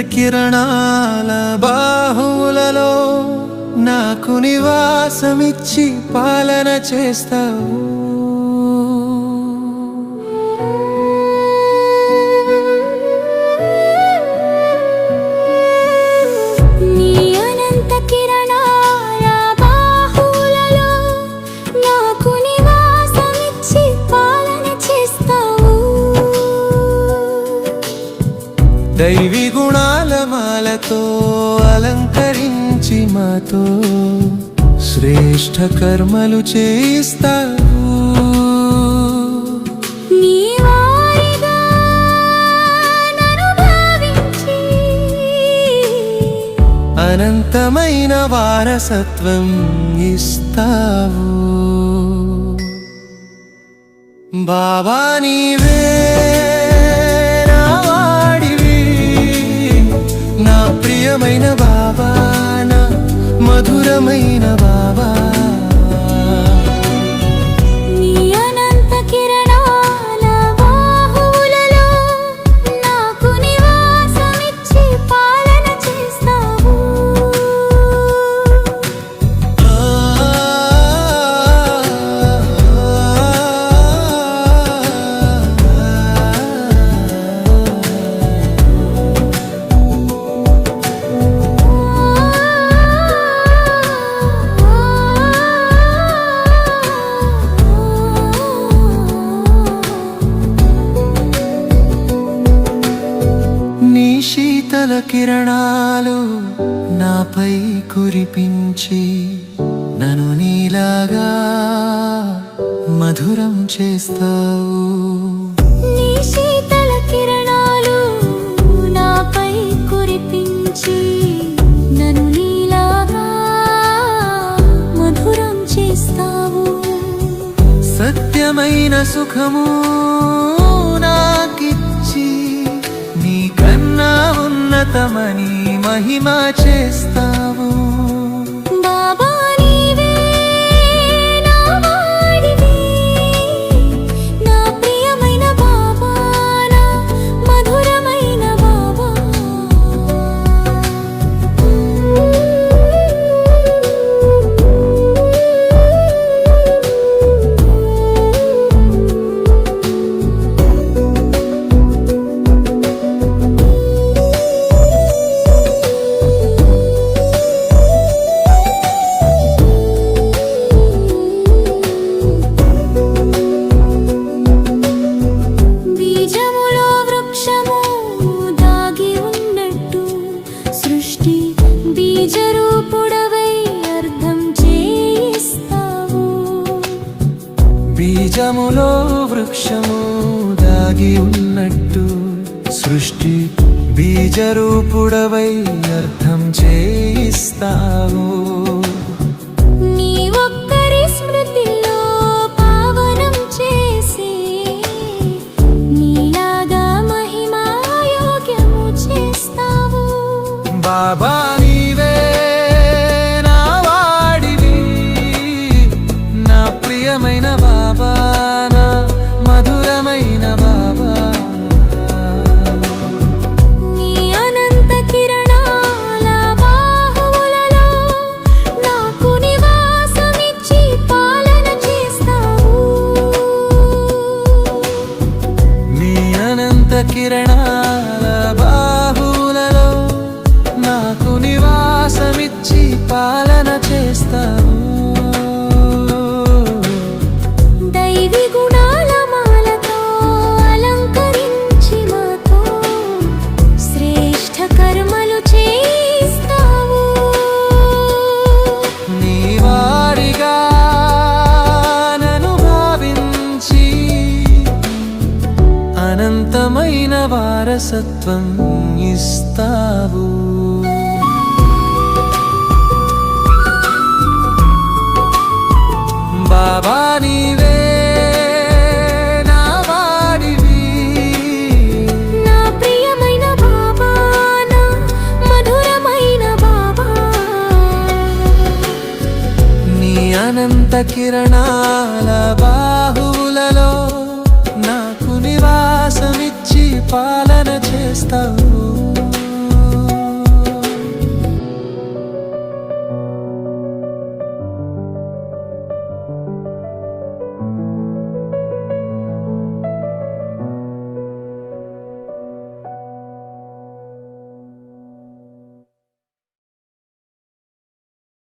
కిరణాల బాహువులలో నాకు నివాసమిచ్చి పాలన చేస్తావు. నీ అనంత కిరణ దైవి గుణాల మాలతో అలంకరించి మాతో శ్రేష్ఠ కర్మలు చేయిస్తావు భావించి అనంతమైన వారసత్వం ఇస్తావు. బాబా నీవే ప్రియమైన బాబా నా మధురమైన బాబా. శీతల కిరణాలు నాపై కురిపించి నన్ను నీలాగా మధురం చేస్తావు. నీ శీతల కిరణాలు నాపై కురిపించి నన్ను నీలాగా మధురం చేస్తావు. సత్యమైన సుఖము నాకిచ్చి నీ కన్నా ఉన్నతమని మహిమ చేస్తా. వృక్షము దాగి ఉన్నట్టు సృష్టి బీజరూపుడవై అర్థం చేయిస్తావు. నీ అనంత కిరణాల బాహువులలో నాకు నివాసమిచ్చి పాలన చేస్తావు. అనంతమైన వారసత్వం ఇస్తావు. బాబా నీవే నా వాడివి. నా ప్రియమైన బాబా నా మధురమైన బాబా. నీ అనంత కిరణాల బాహువులలో పాలన చేస్తావు.